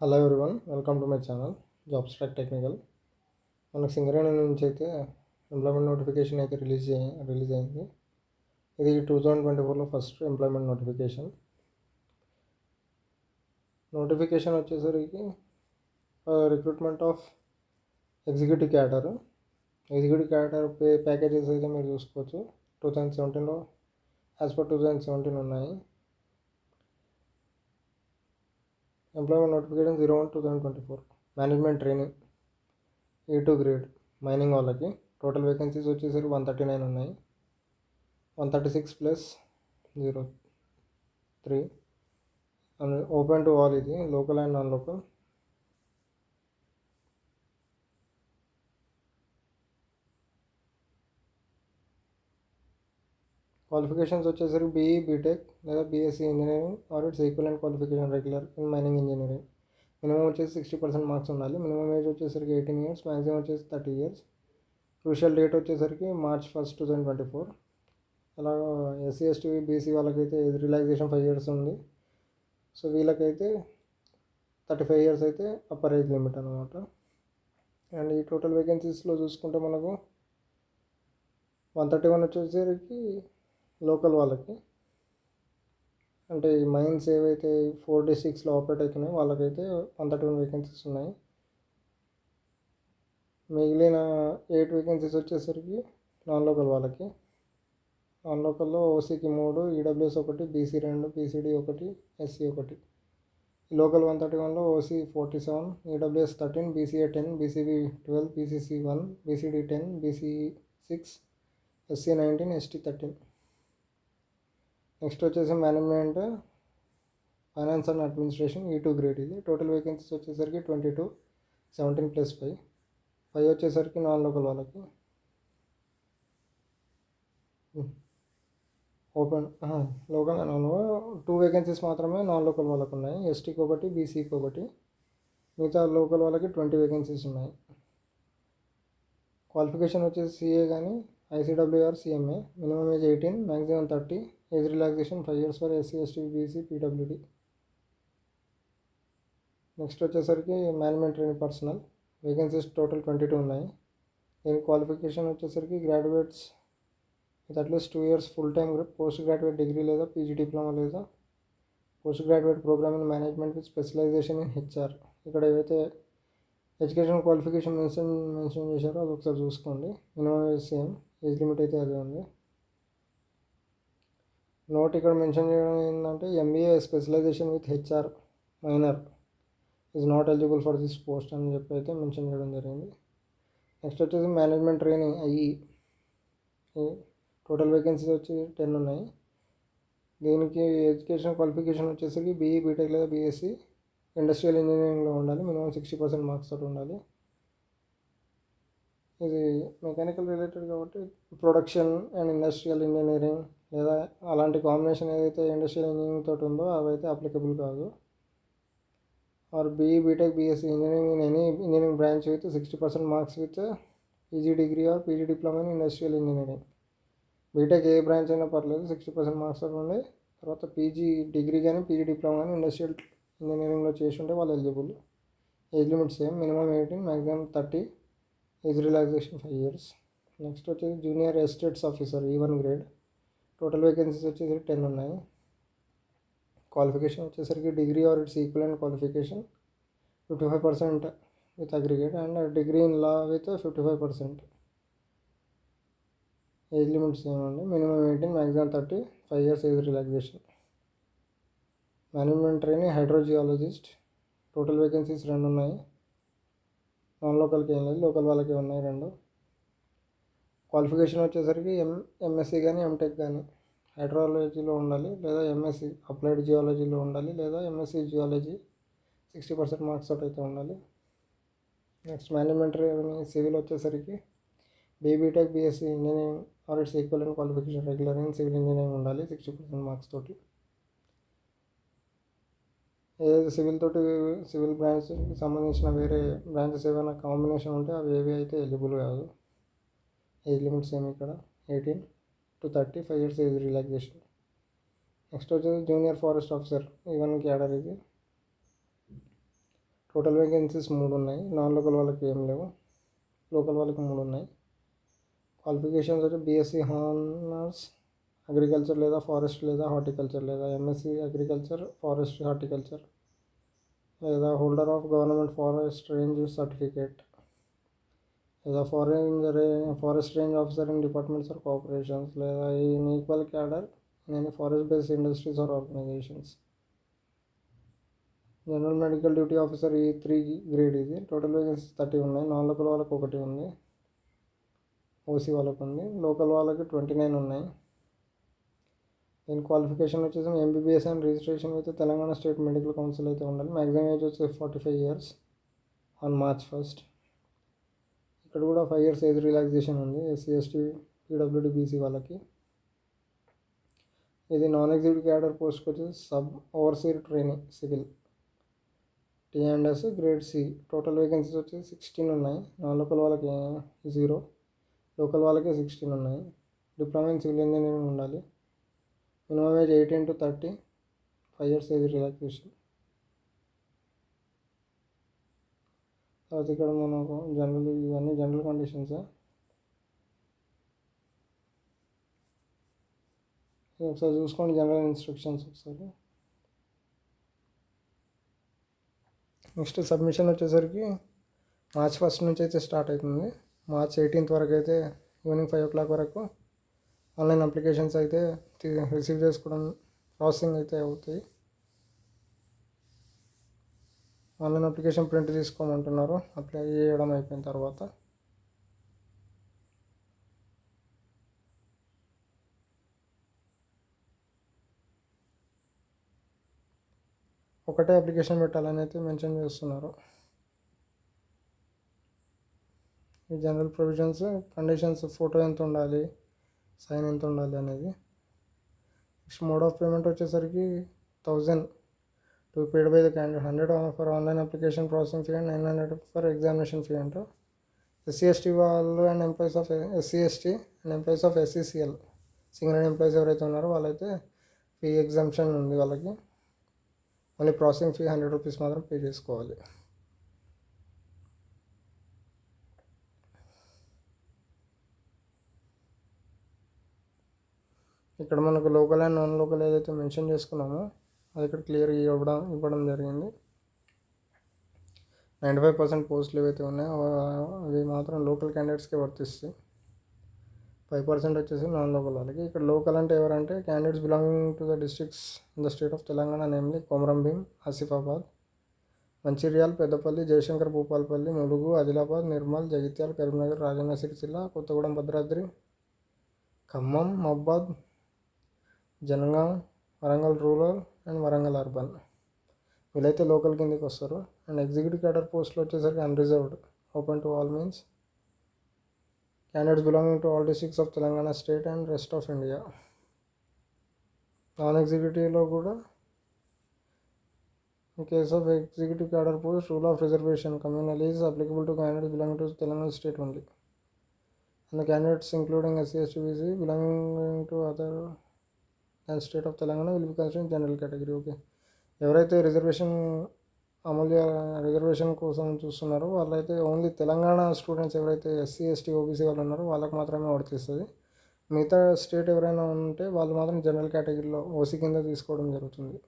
Hello everyone welcome to my channel job track technical. మనకు సింగరేణి నుంచి అయితే ఎంప్లాయ్మెంట్ నోటిఫికేషన్ అయితే రిలీజ్ రిలీజ్ అయింది. ఇది టూ థౌజండ్ ట్వంటీ ఫోర్లో ఫస్ట్ ఎంప్లాయ్మెంట్ నోటిఫికేషన్ నోటిఫికేషన్ వచ్చేసరికి recruitment of executive cadre executive cadre pay packages అయితే మీరు చూసుకోవచ్చు. టూ థౌజండ్ సెవెంటీన్లో as per two thousand seventeen ఉన్నాయి. Employment notification zero one two thousand twenty four management training A two grade mining వాళ్ళకి. Total vacancies వచ్చేసరికి one thirty nine ఉన్నాయి. One thirty six plus zero three and open to all ఇది. Local and non local qualifications వచ్చేసరికి BE BTech లేదా BSc engineering or its equivalent qualification regular in mining engineering minimum వచ్చేసి sixty percent marks ఉండాలి. Minimum age వచ్చేసరికి eighteen years maximum వచ్చేసి thirty years crucial date వచ్చేసరికి March first two thousand twenty four అలా SC ST BC వాళ్ళకైతే relaxation five years ఉంది. So వీళ్ళకైతే thirty five years అయితే అప్పర్ ఏజ్ లిమిట్ అనమాట అండ్ ఈ టోటల్ వేకెన్సీస్లో చూసుకుంటే మనకు వన్ థర్టీ వన్ వచ్చేసరికి లోకల్ వాళ్ళకి. అంటే ఈ మైన్స్ ఏవైతే ఫోర్ డిస్ట్రిక్ట్స్లో ఆపరేట్ అవుతున్నాయో వాళ్ళకైతే వన్ థర్టీ వన్ వేకెన్సీస్ ఉన్నాయి. మిగిలిన ఎయిట్ వేకెన్సీస్ వచ్చేసరికి నాన్ లోకల్ వాళ్ళకి. నాన్ లోకల్లో ఓసీకి మూడు ఈడబ్ల్యూఎస్ ఒకటి బీసీ రెండు పీసీడీ ఒకటి ఎస్సీ ఒకటి. లోకల్ వన్ థర్టీ వన్లో OC forty seven EWS thirteen BCA ten BCB twelve BCC one BCD ten BC six SC nineteen ST thirteen. Next వచ్చేసి management finance and administration E two grade ఇది. Total vacancies వచ్చేసరికి twenty two seventeen plus five five వచ్చేసరికి non local వాళ్ళకి. Open local two vacancies మాత్రమే non local వాళ్ళకు ఉన్నాయి. ఎస్టీకి ఒకటి బీసీకి ఒకటి. మిగతా లోకల్ వాళ్ళకి ట్వంటీ వేకెన్సీస్ ఉన్నాయి. క్వాలిఫికేషన్ వచ్చేసి సిఏ కానీ ICWR CMA minimum age eighteen maximum thirty age relaxation five years for SC ST BC PWD next వచ్చేసరికి management training personnel vacancies total twenty two ఉన్నాయి. దీని క్వాలిఫికేషన్ వచ్చేసరికి graduates with at least two years full time post graduate degree లేదా PG diploma లేదా post graduate programme in management with specialisation in HR ఇక్కడ ఏవైతే education qualification mention mention చేశారో అది ఒకసారి చూసుకోండి మినిమం సేమ్ ఏజ్ లిమిట్ అయితే అదే ఉంది. నోట్ ఇక్కడ మెన్షన్ చేయడం ఏంటంటే MBA specialisation with HR minor is not eligible for this post అని చెప్పి అయితే మెన్షన్ చేయడం జరిగింది. నెక్స్ట్ వచ్చేసి మేనేజ్మెంట్ ట్రైనింగ్ అయ్యి టోటల్ వేకెన్సీస్ వచ్చి టెన్ ఉన్నాయి. దీనికి ఎడ్యుకేషన్ క్వాలిఫికేషన్ వచ్చేసరికి బీఈ బీటెక్ లేదా బీఎస్సీ ఇండస్ట్రియల్ ఇంజనీరింగ్లో ఉండాలి. మినిమం సిక్స్టీ పర్సెంట్ మార్క్స్ తోటి ఉండాలి. ఇది మెకానికల్ రిలేటెడ్ కాబట్టి ప్రొడక్షన్ అండ్ ఇండస్ట్రియల్ ఇంజనీరింగ్ లేదా అలాంటి కాంబినేషన్ ఏదైతే ఇండస్ట్రియల్ ఇంజనీరింగ్ తోటి ఉందో అవైతే అప్లికబుల్ కాదు. Or BE BTech BSc engineering in any engineering branch with sixty percent marks with PG degree or PG diploma in industrial engineering BTech A branch అయినా పర్లేదు sixty percent marks ఉండి తర్వాత PG degree కానీ PG diploma కానీ industrial ఇంజనీరింగ్లో చేసి ఉంటే వాళ్ళు eligible age limit same minimum eighteen maximum thirty age relaxation five years next వచ్చేసి junior estates officer E one grade total vacancies వచ్చేసరికి టెన్ ఉన్నాయి. క్వాలిఫికేషన్ వచ్చేసరికి degree or its equal and qualification fifty five percent with aggregate and degree in law with fifty five percent age limits ఏమండి minimum eighteen maximum thirty five years age relaxation management training hydrogeologist total vacancies రెండు ఉన్నాయి. Non లోకల్కి ఏం లేదు. Local వాళ్ళకి ఉన్నాయి రెండు. Qualification వచ్చేసరికి M MSc కానీ ఎంటెక్ కానీ హైడ్రాలజీలో ఉండాలి లేదా ఎంఎస్సి అప్లైడ్ జియాలజీలో ఉండాలి లేదా MSc geology sixty percent marks తోటి అయితే ఉండాలి. నెక్స్ట్ మేనేజ్మెంటరీ సివిల్ వచ్చేసరికి BE BTech BSc engineering or its equal and qualification regular in civil engineering ఉండాలి సిక్స్టీ పర్సెంట్ మార్క్స్ తోటి. ఏదైతే సివిల్ తోటి సివిల్ బ్రాంచ్కి సంబంధించిన వేరే బ్రాంచెస్ ఏమైనా కాంబినేషన్ ఉంటే అవి ఏవి అయితే ఎలిజిబుల్ కాదు. ఏజ్ లిమిట్స్ ఏమి ఇక్కడ? Eighteen to thirty five years age relaxation. Next వచ్చేసి junior forest officer E one cadre ఇది. టోటల్ వేకెన్సీస్ మూడు ఉన్నాయి. నాన్ లోకల్ వాళ్ళకి ఏం లేవు. లోకల్ వాళ్ళకి మూడు ఉన్నాయి. క్వాలిఫికేషన్స్ వచ్చి బీఎస్సీ హానర్స్ అగ్రికల్చర్ లేదా ఫారెస్ట్ లేదా హార్టికల్చర్ లేదా ఎంఎస్సి అగ్రికల్చర్ ఫారెస్ట్ హార్టికల్చర్ లేదా holder of government forest range certificate. లేదా foreign forest range officer in departments or corporations లేదా in equal cadre in forest based industries or organisations general medical duty officer E three grade ఇది. Total vacancies thirty ఉన్నాయి. Non local వాళ్ళకి ఒకటి ఉంది. OC వాళ్ళకి ఉంది. Local వాళ్ళకి twenty nine ఉన్నాయి. దీని క్వాలిఫికేషన్ వచ్చేసి ఎంబీబీఎస్ అండ్ రిజిస్ట్రేషన్ అయితే తెలంగాణ స్టేట్ మెడికల్ కౌన్సిల్ అయితే ఉండాలి. మ్యాక్సిమం ఏజ్ వచ్చేసి forty five years on March first ఇక్కడ కూడా ఫైవ్ ఇయర్స్ ఏజ్ రిలాక్సేషన్ ఉంది ఎస్సీ ఎస్టీ పీడబ్ల్యూడి బీసీ వాళ్ళకి. ఇది నాన్ ఎగ్జిక్యూటివ్ క్యాడర్ పోస్ట్కి వచ్చేసి sub overseer training civil T and S grade C total vacancies వచ్చి సిక్స్టీన్ ఉన్నాయి. నాన్ లోకల్ వాళ్ళకి జీరో లోకల్ వాళ్ళకి సిక్స్టీన్ ఉన్నాయి. డిప్లొమా ఇన్ సివిల్ ఇంజనీరింగ్ ఉండాలి. Minimum age eighteen to thirty five years age relaxation తర్వాత ఇక్కడ మనకు జనరల్ ఇవన్నీ జనరల్ కండిషన్స్. ఒకసారి చూసుకోండి జనరల్ ఇన్స్ట్రక్షన్స్ ఒకసారి. నెక్స్ట్ సబ్మిషన్ వచ్చేసరికి మార్చ్ ఫస్ట్ నుంచి అయితే స్టార్ట్ అవుతుంది. మార్చ్ ఎయిటీన్త్ వరకు అయితే ఈవినింగ్ ఫైవ్ ఓ క్లాక్ వరకు ఆన్లైన్ అప్లికేషన్స్ అయితే రిసీవ్ చేసుకోవడం ప్రాసెసింగ్ అయితే అవుతాయి. ఆన్లైన్ అప్లికేషన్ ప్రింట్ తీసుకోమంటున్నారు. అప్లై చేయడం అయిపోయిన తర్వాత. ఒకటే అప్లికేషన్ పెట్టాలని అయితే మెన్షన్ చేస్తున్నారు. ఈ జనరల్ ప్రొవిజన్స్ కండిషన్స్ ఫోటో ఎంత ఉండాలి సైన్ ఎంత ఉండాలి అనేది. నెక్స్ట్ మోడ్ ఆఫ్ పేమెంట్ వచ్చేసరికి thousand. To paid by the candidate hundred for online application processing fee and nine hundred for examination fee అంటూ. ఎస్సీ ఎస్టీ వాళ్ళు and employees of SC ST and employees of SCCL single employees ఎవరైతే ఉన్నారో వాళ్ళైతే fee exemption ఉంది వాళ్ళకి. మళ్ళీ processing fee hundred rupees మాత్రం pay చేసుకోవాలి. ఇక్కడ మనకు లోకల్ అండ్ నాన్ లోకల్ ఏదైతే మెన్షన్ చేసుకున్నామో అది ఇక్కడ క్లియర్ ఇవ్వడం ఇవ్వడం జరిగింది. నైంటీ ఫైవ్ పర్సెంట్ పోస్టులు ఏవైతే ఉన్నాయో అవి మాత్రం లోకల్ క్యాండిడేట్స్కి వర్తిస్తాయి. ఫైవ్ పర్సెంట్ వచ్చేసి నాన్ లోకల్ వాళ్ళకి. ఇక్కడ లోకల్ అంటే ఎవరంటే candidates belonging to the districts in the state of Telangana namely Komaram Bheem Asifabad Mancherial Peddapalli Jayashankar Bhupalpally Mulugu Adilabad Nirmal Jagtial Karimnagar Rajanna Sircilla Kothagudem Bhadradri Khammam Mahabubabad Jangaon Warangal rural and Warangal urban. వీళ్ళైతే local కిందకి వస్తారు. And executive cadre పోస్ట్లో వచ్చేసరికి unreserved open to all means candidates belonging to all districts of Telangana state and rest of India non ఎగ్జిక్యూటివ్లో కూడా in case of executive cadre post rule of reservation communal is applicable to candidates belonging to Telangana state only and the candidates including SC, ST, BC belonging to other state of Telangana Telangana will be considered general okay. ఎవరైతే reservation అమలు reservation కోసం చూస్తున్నారో వాళ్ళైతే only Telangana students ఎవరైతే SC ST OBC వాళ్ళు ఉన్నారో వాళ్ళకి మాత్రమే వర్తిస్తుంది మిగతా స్టేట్ ఎవరైనా ఉంటే వాళ్ళు మాత్రం జనరల్ కేటగిరీలో ఓసీ కింద తీసుకోవడం జరుగుతుంది.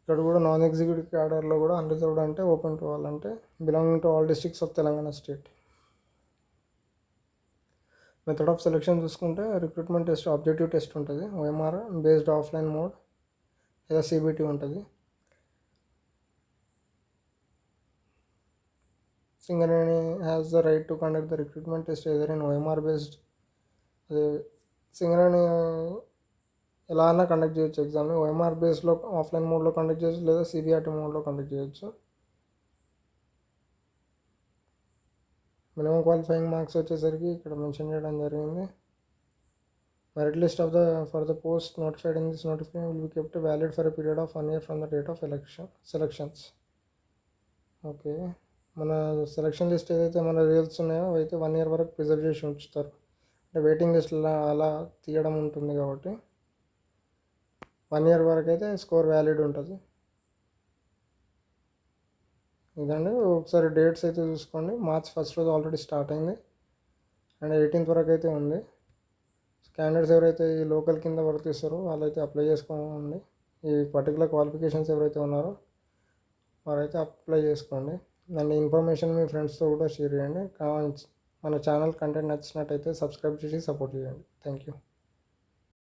ఇక్కడ కూడా నాన్ ఎగ్జిక్యూటివ్ క్యాడర్లో కూడా అన్రిజర్వ్డ్ అంటే ఓపెన్ టు ఆల్ అంటే belonging to all districts of Telangana state method of selection చూసుకుంటే రిక్రూట్మెంట్ టెస్ట్ ఆబ్జెక్టివ్ టెస్ట్ ఉంటుంది. ఓఎంఆర్ బేస్డ్ ఆఫ్లైన్ మోడ్ లేదా సిబిటి ఉంటుంది. Singareni has the right to conduct the recruitment test either in OMR based అది సింగరేణి ఎలా అయినా conduct చేయొచ్చు. ఎగ్జామ్ని OMR బేస్లో ఆఫ్లైన్ మోడ్లో కండక్ట్ చేయొచ్చు లేదా సిబిఆర్టీ మోడ్లో కండక్ట్ చేయొచ్చు. మినిమం క్వాలిఫైయింగ్ మార్క్స్ వచ్చేసరికి ఇక్కడ మెన్షన్ చేయడం జరిగింది. Merit list of the for the post notified in this notification will be kept valid for a period of one year from the date of election selections okay మన selection list ఏదైతే మన results ఉన్నాయో అయితే one year వరకు preserve చేసి ఉంచుతారు. అంటే waiting list అలా తీయడం ఉంటుంది కాబట్టి. వన్ ఇయర్ వరకు అయితే స్కోర్ వ్యాలిడ్ ఉంటుంది. ఇదండి. ఒకసారి డేట్స్ అయితే చూసుకోండి. మార్చ్ ఫస్ట్ రోజు ఆల్రెడీ స్టార్ట్ అయింది. అండ్ ఎయిటీన్త్ వరకు అయితే ఉంది. క్యాండిడేట్స్ ఎవరైతే ఈ లోకల్ కింద వర్తిస్తారో వాళ్ళైతే అప్లై చేసుకోండి. ఈ పర్టికులర్ క్వాలిఫికేషన్స్ ఎవరైతే ఉన్నారో వారైతే అప్లై చేసుకోండి. దాని ఇన్ఫర్మేషన్ మీ ఫ్రెండ్స్తో కూడా షేర్ చేయండి. మన ఛానల్ కంటెంట్ నచ్చినట్టయితే సబ్స్క్రైబ్ చేసి సపోర్ట్ చేయండి. Thank you.